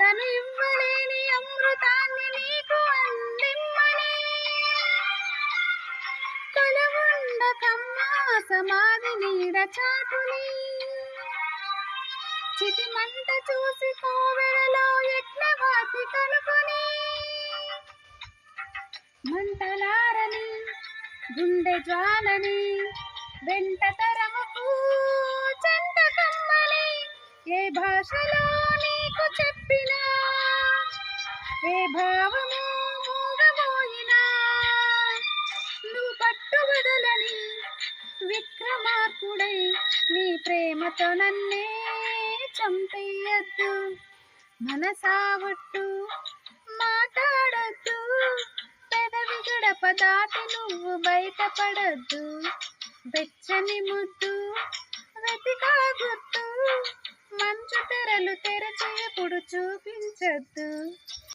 తను ఇవ్వలేని అమృతాన్ని నీకు అందిమ్మని. కలవుండ కమ్మా సమాధి నీడ చాటుని. చితిమంట చూసి కోవెలలో యజ్ఞవాతి కనుకొని. మంటలారని గుండె జ్వాలని భాషలో నీకు చెప్పినా. ఏ భావము మూగబోయినా. నువ్వు పట్టుబదలని విక్రమార్కుడై నీ ప్రేమతో నన్నే చంపేయద్దు. మనసావట్టు మాట్లాడద్దు. పెదవి గడప దాటి నువ్వు బయటపడద్దు. వెచ్చని ముద్దు వెతికా గుర్తు మంచు తెరలు తెరచేపుడు చూపించద్దు.